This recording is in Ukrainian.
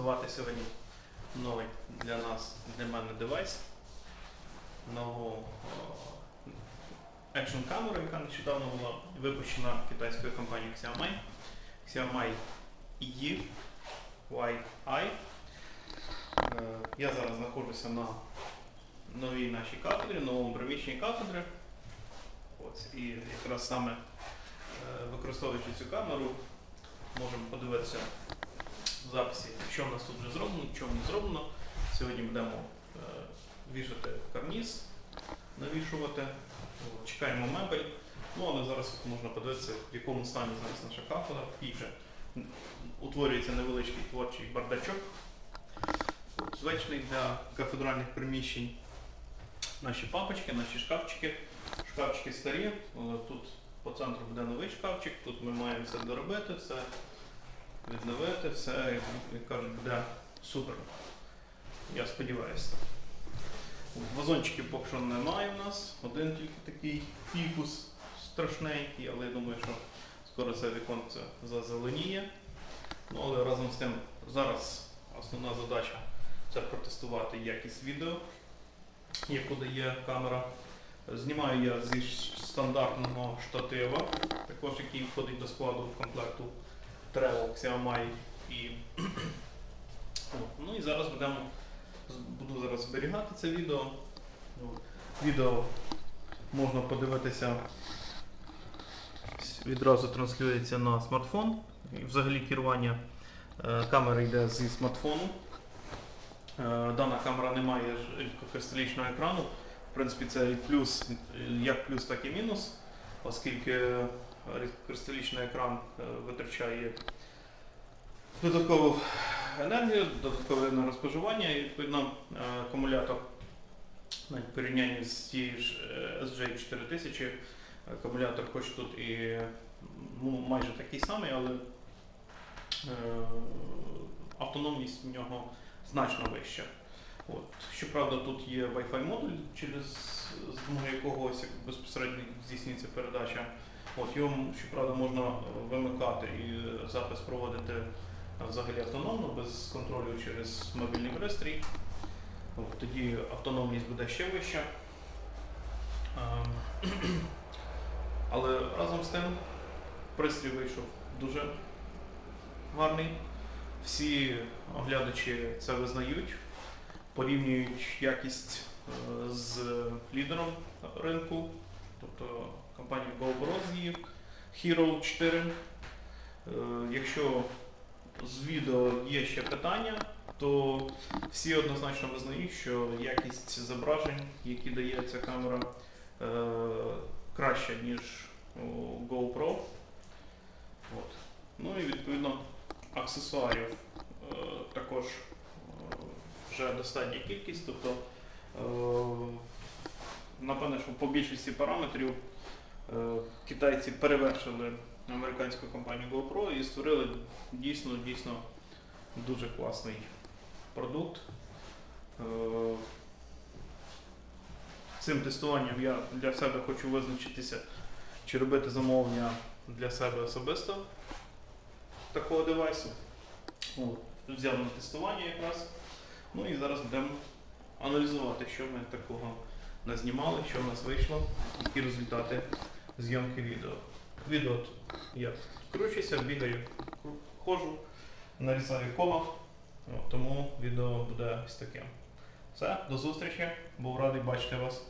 протестувати сьогодні новий для нас, для мене девайс. Нову екшн камеру, яка нещодавно була випущена китайською компанією Xiaomi. Xiaomi E YI. Е, Я зараз знаходжуся на новій нашій кафедрі, новому приміщенні кафедри. І якраз саме е, використовуючи цю камеру, можемо подивитися записі, що в нас тут вже зроблено, що не зроблено. Сьогодні будемо е, вішати карніз, навішувати, чекаємо мебель. Ну, але зараз можна подивитися, в якому стані зараз наша кафедра. Вже утворюється невеличкий творчий бардачок. Звичний для кафедральних приміщень. Наші папочки, наші шкафчики. Шкафчики старі. Тут по центру буде новий шкафчик. Тут ми маємо все доробити, все відновити, все, як, кажуть, буде супер. Я сподіваюся. Вазончиків поки що немає у нас. Один тільки такий фікус страшненький, але я думаю, що скоро це віконце зазеленіє. Ну, але разом з тим зараз основна задача це протестувати якість відео, яку дає камера. Знімаю я зі стандартного штатива, також який входить до складу комплекту Travel Xiaomi і Ну і зараз будемо буду зараз зберігати це відео. Відео можна подивитися відразу транслюється на смартфон. І взагалі керування е, камери йде зі смартфону. Е, Дана камера не має ж рідкокристалічного екрану. В принципі, це плюс, як плюс, так і мінус, оскільки рідкокристалічний екран е, витрачає додаткову енергію, додаткове енергоспоживання і відповідно е, акумулятор в порівнянні з тією ж е, SJ4000 акумулятор хоч тут і ну, майже такий самий, але е, автономність в нього значно вища. От. Щоправда, тут є Wi-Fi модуль, через з якого ось як безпосередньо здійснюється передача. От, його, щоправда, можна е, вимикати і е, запис проводити е, взагалі автономно, без контролю через мобільний пристрій. От, тоді автономність буде ще вища. Ем, Але разом з тим пристрій вийшов дуже гарний. Всі оглядачі це визнають, порівнюють якість з лідером ринку, тобто компанією GoPro з Hero 4. Е, Якщо з відео є ще питання, то всі однозначно визнають, що якість зображень, які дає ця камера, е, краща, ніж у GoPro. От. Ну і відповідно аксесуарів е, також вже достатня кількість. Тобто, напевне, що по більшості параметрів е, китайці перевершили американську компанію GoPro і створили дійсно дійсно дуже класний продукт. Е, Цим тестуванням я для себе хочу визначитися, чи робити замовлення для себе особисто такого девайсу. От, взяв на тестування якраз. Ну і зараз будемо аналізувати, що ми такого назнімали, що в нас вийшло, які результати зйомки відео. Відео я кручуся, бігаю, ходжу, нарізаю коло, тому відео буде ось таким. Все, до зустрічі. Був радий бачити вас.